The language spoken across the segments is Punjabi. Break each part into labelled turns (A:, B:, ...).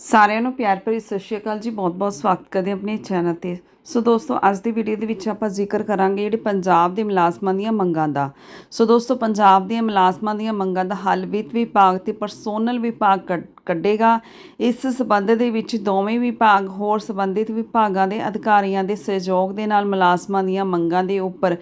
A: ਸਾਰਿਆਂ ਨੂੰ ਪਿਆਰ ਭਰੀ ਸਤਿ ਸ਼੍ਰੀ ਅਕਾਲ ਜੀ। ਬਹੁਤ-ਬਹੁਤ ਸਵਾਗਤ ਕਰਦੇ ਹਾਂ ਆਪਣੇ ਚੈਨਲ ਤੇ। ਸੋ ਦੋਸਤੋ, ਅੱਜ ਦੀ ਵੀਡੀਓ ਦੇ ਵਿੱਚ ਆਪਾਂ ਜ਼ਿਕਰ ਕਰਾਂਗੇ ਜਿਹੜੇ ਪੰਜਾਬ ਦੇ ਮੁਲਾਜ਼ਮਾਂ ਦੀਆਂ ਮੰਗਾਂ ਦਾ। ਸੋ ਦੋਸਤੋ, ਪੰਜਾਬ ਦੀਆਂ ਮੁਲਾਜ਼ਮਾਂ ਦੀਆਂ ਮੰਗਾਂ ਦਾ ਹੱਲ ਵਿੱਤ ਵਿਭਾਗ ਤੇ ਪਰਸੋਨਲ ਵਿਭਾਗ ਕੱਢ- ਕੱਢੇਗਾ। ਇਸ ਸਬੰਧ ਦੇ ਵਿੱਚ ਦੋਵੇਂ ਵਿਭਾਗ ਹੋਰ ਸੰਬੰਧਿਤ ਵਿਭਾਗਾਂ ਦੇ ਅਧਿਕਾਰੀਆਂ ਦੇ ਸਹਿਯੋਗ ਦੇ ਨਾਲ ਮੁਲਾਜ਼ਮਾਂ ਦੀਆਂ ਮੰਗਾਂ ਦੇ ਉੱਪਰ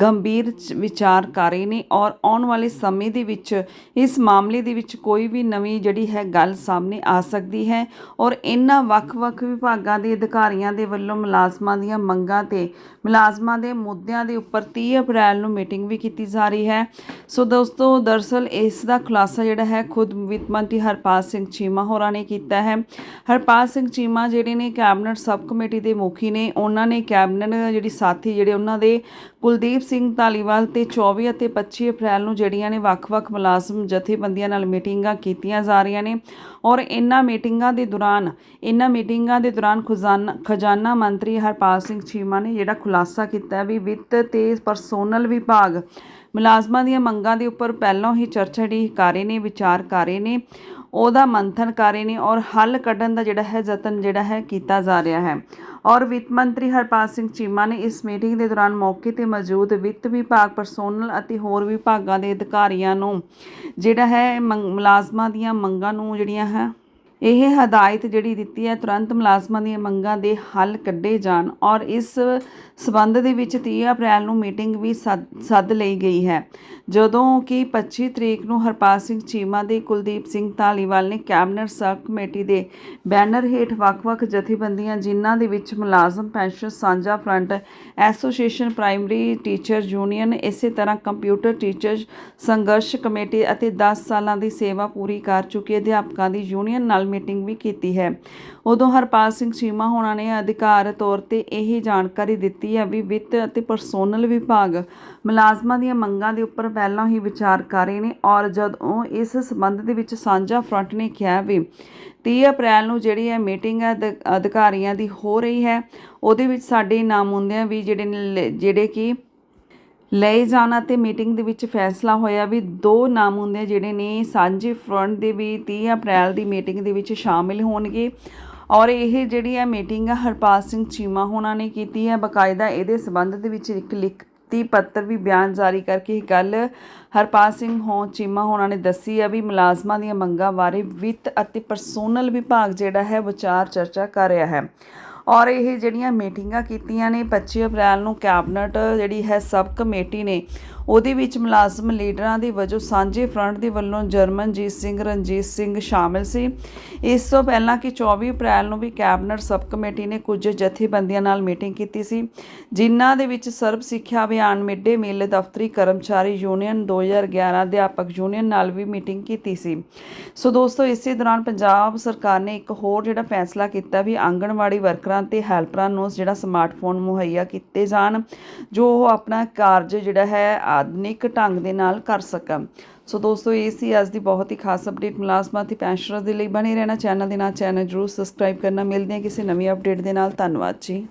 A: ਗੰਭੀਰ ਵਿਚਾਰ ਕਰ ਰਹੇ ਨੇ ਔਰ ਆਉਣ ਵਾਲੇ ਸਮੇਂ ਦੇ ਵਿੱਚ ਇਸ ਮਾਮਲੇ ਦੇ ਵਿੱਚ ਕੋਈ ਵੀ ਨਵੀਂ ਜਿਹੜੀ ਹੈ ਗੱਲ ਸਾਹਮਣੇ ਆ ਸਕਦੀ ਹੈ ਔਰ ਇਹਨਾਂ ਵੱਖ-ਵੱਖ ਵਿਭਾਗਾਂ ਦੇ ਅਧਿਕਾਰੀਆਂ ਦੇ ਵੱਲੋਂ ਮੁਲਾਜ਼ਮਾਂ ਦੀਆਂ ਮੰਗਾਂ ਤੇ ਮੁਲਾਜ਼ਮਾਂ ਦੇ ਮੁੱਦਿਆਂ ਦੇ ਉੱਪਰ 30 ਅਪ੍ਰੈਲ ਨੂੰ ਮੀਟਿੰਗ ਵੀ ਕੀਤੀ ਜਾ ਰਹੀ ਹੈ। ਸੋ ਦੋਸਤੋ, ਦਰਸਲ ਇਸ ਦਾ ਖੁਲਾਸਾ ਜਿਹੜਾ ਹੈ, ਖੁਦ ਵਿੱਤ ਮੰਤਰੀ ਹਰਪਾਲ ਸਿੰਘ ਚੀਮਾ ਹੋਰਾਂ ਨੇ ਕੀਤਾ ਹੈ। ਹਰਪਾਲ ਸਿੰਘ ਚੀਮਾ ਜਿਹੜੇ ਨੇ ਕੈਬਨਿਟ ਸਬ ਕਮੇਟੀ ਦੇ ਮੁਖੀ ਨੇ, ਉਹਨਾਂ ਨੇ ਕੈਬਨਿਟ ਜਿਹੜੀ ਸਾਥੀ ਜਿਹੜੇ ਉਹਨਾਂ ਦੇ ਕੁਲਦੀਪ ਸਿੰਘ ਧਾਲੀਵਾਲ ਤੇ 24 ਅਤੇ 25 ਅਪ੍ਰੈਲ ਨੂੰ ਜਿਹੜੀਆਂ ਨੇ ਵੱਖ-ਵੱਖ ਮੁਲਾਜ਼ਮ ਜਥੇਬੰਦੀਆਂ ਨਾਲ ਮੀਟਿੰਗਾਂ ਕੀਤੀਆਂ ਜਾ ਰਹੀਆਂ ਨੇ। ਔਰ ਇਹਨਾਂ ਮੀਟਿੰਗਾਂ ਦੇ ਦੌਰਾਨ, ਇਹਨਾਂ ਮੀਟਿੰਗਾਂ ਦੇ ਦੌਰਾਨ ਖਜ਼ਾਨਾ ਖਜ਼ਾਨਾ ਮੰਤਰੀ ਹਰਪਾਲ ਸਿੰਘ ਚੀਮਾ ਨੇ ਜਿਹੜਾ ਖੁਲਾਸਾ ਕੀਤਾ ਵੀ ਵਿੱਤ ਤੇ ਪਰਸੋਨਲ ਵਿਭਾਗ ਮੁਲਾਜ਼ਮਾਂ ਦੀਆਂ ਮੰਗਾਂ ਦੇ ਉੱਪਰ ਪਹਿਲਾਂ ਹੀ ਚਰਚਾ ਜਿਹੜੀ ਕਰ ਰਹੇ ਨੇ, ਵਿਚਾਰ ਕਰ ਰਹੇ ਨੇ, ਉਹਦਾ ਮੰਥਨ ਕਰ ਰਹੇ ਨੇ ਔਰ ਹੱਲ ਕੱਢਣ ਦਾ ਜਿਹੜਾ ਹੈ ਯਤਨ ਜਿਹੜਾ ਹੈ ਕੀਤਾ ਜਾ ਰਿਹਾ ਹੈ। ਔਰ ਵਿੱਤ ਮੰਤਰੀ ਹਰਪਾਲ ਸਿੰਘ ਚੀਮਾ ਨੇ ਇਸ ਮੀਟਿੰਗ ਦੇ ਦੌਰਾਨ ਮੌਕੇ ਤੇ ਮੌਜੂਦ ਵਿੱਤ ਵਿਭਾਗ, ਪਰਸੋਨਲ ਅਤੇ ਹੋਰ ਵਿਭਾਗਾਂ ਦੇ ਅਧਿਕਾਰੀਆਂ ਨੂੰ ਜਿਹੜਾ ਹੈ ਮੰਗ- ਮੁਲਾਜ਼ਮਾਂ ਦੀਆਂ ਮੰਗਾਂ ਨੂੰ ਜਿਹੜੀਆਂ ਹੈ ਇਹ ਹਦਾਇਤ ਜਿਹੜੀ ਦਿੱਤੀ ਹੈ, ਤੁਰੰਤ ਮੁਲਾਜ਼ਮਾਂ ਦੀਆਂ ਮੰਗਾਂ ਦੇ ਹੱਲ ਕੱਢੇ ਜਾਣ ਔਰ ਇਸ ਸਬੰਧ ਦੇ ਵਿੱਚ 30 ਅਪ੍ਰੈਲ ਨੂੰ ਮੀਟਿੰਗ ਵੀ ਸੱਦ ਸੱਦ ਲਈ ਗਈ ਹੈ। ਜਦੋਂ ਕਿ 25 ਤਰੀਕ ਨੂੰ ਹਰਪਾਲ ਸਿੰਘ ਚੀਮਾ ਦੇ ਕੁਲਦੀਪ ਸਿੰਘ ਧਾਲੀਵਾਲ ਨੇ ਕੈਬਨਿਟ ਸਬ ਕਮੇਟੀ ਦੇ ਬੈਨਰ ਹੇਠ ਵੱਖ-ਵੱਖ ਜਥੇਬੰਦੀਆਂ, ਜਿਨ੍ਹਾਂ ਦੇ ਵਿੱਚ ਮੁਲਾਜ਼ਮ, ਪੈਨਸ਼ਨ ਸਾਂਝਾ front, association primary teacher union, ਇਸੇ ਤਰ੍ਹਾਂ ਕੰਪਿਊਟਰ ਟੀਚਰਸ ਸੰਘਰਸ਼ ਕਮੇਟੀ ਅਤੇ 10 ਸਾਲਾਂ ਦੀ ਸੇਵਾ ਪੂਰੀ ਕਰ ਚੁੱਕੇ ਅਧਿਆਪਕਾਂ ਦੀ ਯੂਨੀਅਨ ਨਾਲ ਮੀਟਿੰਗ ਵੀ ਕੀਤੀ ਹੈ। ਉਦੋਂ ਹਰਪਾਲ ਸਿੰਘ ਚੀਮਾ ਹੋਣਾ ਨੇ ਅਧਿਕਾਰ ਤੌਰ ਤੇ ਇਹ ਜਾਣਕਾਰੀ ਦਿੱਤੀ ਹੈ ਵੀ ਵਿੱਤ ਅਤੇ ਪਰਸੋਨਲ ਵਿਭਾਗ ਮੁਲਾਜ਼ਮਾਂ ਦੀਆਂ ਮੰਗਾਂ ਦੇ ਉੱਪਰ ਪਹਿਲਾਂ ਹੀ ਵਿਚਾਰ ਕਰ ਰਹੇ ਨੇ ਔਰ ਜਦੋਂ ਇਸ ਸੰਬੰਧ ਦੇ ਵਿੱਚ ਸਾਂਝਾ ਫਰੰਟ ਨੇ ਕਿਹਾ ਵੀ 30 ਅਪ੍ਰੈਲ ਨੂੰ ਜਿਹੜੀ ਹੈ ਮੀਟਿੰਗ ਹੈ ਅਧ- ਅਧਿਕਾਰੀਆਂ ਦੀ ਹੋ ਰਹੀ ਹੈ, ਉਹਦੇ ਵਿੱਚ ਸਾਡੇ ਨਾਮੁੰਦਿਆਂ ਵੀ ਜਿਹੜੇ ਜਿਹੜੇ ਕਿ ਲਏ ਜਾਣਾ ਅਤੇ ਮੀਟਿੰਗ ਦੇ ਵਿੱਚ ਫੈਸਲਾ ਹੋਇਆ ਵੀ ਦੋ ਨਾਮ ਹੁੰਦੇ ਜਿਹੜੇ ਨੇ ਸਾਂਝੇ ਫਰੰਟ ਦੇ ਵੀ 30 ਅਪ੍ਰੈਲ ਦੀ ਮੀਟਿੰਗ ਦੇ ਵਿੱਚ ਸ਼ਾਮਿਲ ਹੋਣਗੇ। ਔਰ ਇਹ ਜਿਹੜੀ ਹੈ ਮੀਟਿੰਗ ਆ, ਹਰਪਾਲ ਸਿੰਘ ਚੀਮਾ ਹੋਣਾ ਨੇ ਕੀਤੀ ਹੈ। ਬਕਾਇਦਾ ਇਹਦੇ ਸਬੰਧ ਦੇ ਵਿੱਚ ਇੱਕ ਲਿਖਤੀ ਪੱਤਰ ਵੀ ਬਿਆਨ ਜਾਰੀ ਕਰਕੇ ਇਹ ਗੱਲ ਹਰਪਾਲ ਸਿੰਘ ਹੋ ਚੀਮਾ ਹੋਣਾ ਨੇ ਦੱਸੀ ਹੈ ਵੀ ਮੁਲਾਜ਼ਮਾਂ ਦੀਆਂ ਮੰਗਾਂ ਬਾਰੇ ਵਿੱਤ ਅਤੇ ਪਰਸੋਨਲ ਵਿਭਾਗ ਜਿਹੜਾ ਹੈ ਵਿਚਾਰ ਚਰਚਾ ਕਰ ਰਿਹਾ ਹੈ। ਔਰ ਇਹ ਜਿਹੜੀਆਂ ਮੀਟਿੰਗਾਂ ਕੀਤੀਆਂ ਨੇ 25 ਅਪ੍ਰੈਲ ਨੂੰ ਕੈਬਨਿਟ ਜਿਹੜੀ ਹੈ ਸਬ ਕਮੇਟੀ ਨੇ ਉਹਦੇ ਵਿੱਚ ਮੁਲਾਜ਼ਮ ਲੀਡਰਾਂ ਦੇ ਵਜੋਂ ਸਾਂਝੇ ਫਰੰਟ ਦੇ ਵੱਲੋਂ ਜਰਮਨਜੀਤ ਸਿੰਘ, ਰਣਜੀਤ ਸਿੰਘ ਸ਼ਾਮਿਲ ਸੀ। ਇਸ ਤੋਂ ਪਹਿਲਾਂ ਕਿ 24 ਅਪ੍ਰੈਲ ਨੂੰ ਵੀ ਕੈਬਨਿਟ ਸਬ ਕਮੇਟੀ ਨੇ ਕੁਝ ਜਥੇਬੰਦੀਆਂ ਨਾਲ ਮੀਟਿੰਗ ਕੀਤੀ ਸੀ, ਜਿਨ੍ਹਾਂ ਦੇ ਵਿੱਚ ਸਰਬ ਸਿੱਖਿਆ ਅਭਿਆਨ, ਮਿਡ-ਡੇ ਮੀਲ, ਦਫ਼ਤਰੀ ਕਰਮਚਾਰੀ ਯੂਨੀਅਨ 2011 ਅਧਿਆਪਕ ਯੂਨੀਅਨ ਨਾਲ ਵੀ ਮੀਟਿੰਗ ਕੀਤੀ ਸੀ। ਸੋ ਦੋਸਤੋ, ਇਸੇ ਦੌਰਾਨ ਪੰਜਾਬ ਸਰਕਾਰ ਨੇ ਇੱਕ ਹੋਰ ਜਿਹੜਾ ਫੈਸਲਾ ਕੀਤਾ ਵੀ ਆਂਗਣਵਾੜੀ ਵਰਕਰਾਂ ਤੇ ਹੈਲਪਰਾਂ ਨੂੰ ਜਿਹੜਾ ਸਮਾਰਟਫੋਨ ਮੁਹੱਈਆ ਕੀਤੇ ਜਾਣ, ਜੋ ਉਹ ਆਪਣਾ ਕਾਰਜ ਜਿਹੜਾ ਹੈ ਆਧੁਨਿਕ ਢੰਗ ਦੇ ਨਾਲ ਕਰ ਸਕਾਂ ਸੋ ਦੋਸਤੋ, ਇਹ ਸੀ ਅੱਜ ਦੀ ਬਹੁਤ ਹੀ ਖਾਸ ਅਪਡੇਟ ਮੁਲਾਜ਼ਮਾਂ ਤੇ ਪੈਨਸ਼ਨਰਸ ਦੇ ਲਈ ਬਣੇ ਰਹਿਣਾ ਚੈਨਲ ਦੇ ਨਾਲ। ਚੈਨਲ ਜਰੂਰ ਸਬਸਕ੍ਰਾਈਬ ਕਰਨਾ। ਮਿਲਦੇ ਹਾਂ ਕਿਸੇ ਨਵੀਂ ਅਪਡੇਟ ਦੇ ਨਾਲ। ਧੰਨਵਾਦ ਜੀ।